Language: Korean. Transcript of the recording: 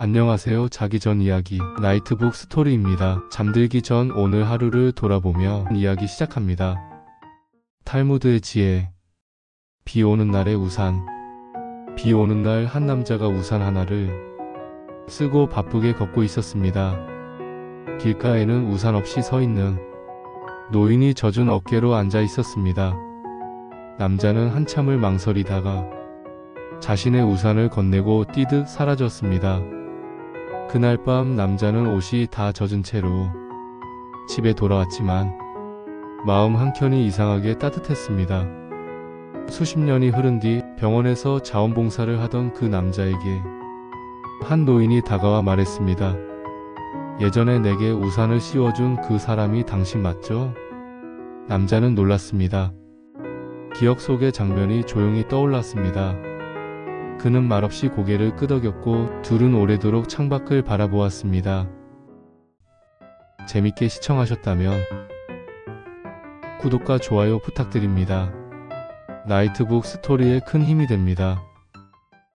안녕하세요. 자기 전 이야기 나이트북 스토리입니다. 잠들기 전 오늘 하루를 돌아보며 이야기 시작합니다. 탈무드의 지혜 비 오는 날의 우산 비 오는 날 한 남자가 우산 하나를 쓰고 바쁘게 걷고 있었습니다. 길가에는 우산 없이 서 있는 노인이 젖은 어깨로 앉아 있었습니다. 남자는 한참을 망설이다가 자신의 우산을 건네고 뛰듯 사라졌습니다. 그날 밤 남자는 옷이 다 젖은 채로 집에 돌아왔지만 마음 한켠이 이상하게 따뜻했습니다. 수십 년이 흐른 뒤 병원에서 자원봉사를 하던 그 남자에게 한 노인이 다가와 말했습니다. 예전에 내게 우산을 씌워준 그 사람이 당신 맞죠? 남자는 놀랐습니다. 기억 속의 장면이 조용히 떠올랐습니다. 그는 말없이 고개를 끄덕였고 둘은 오래도록 창밖을 바라보았습니다. 재밌게 시청하셨다면 구독과 좋아요 부탁드립니다. 나이트북 스토리에 큰 힘이 됩니다.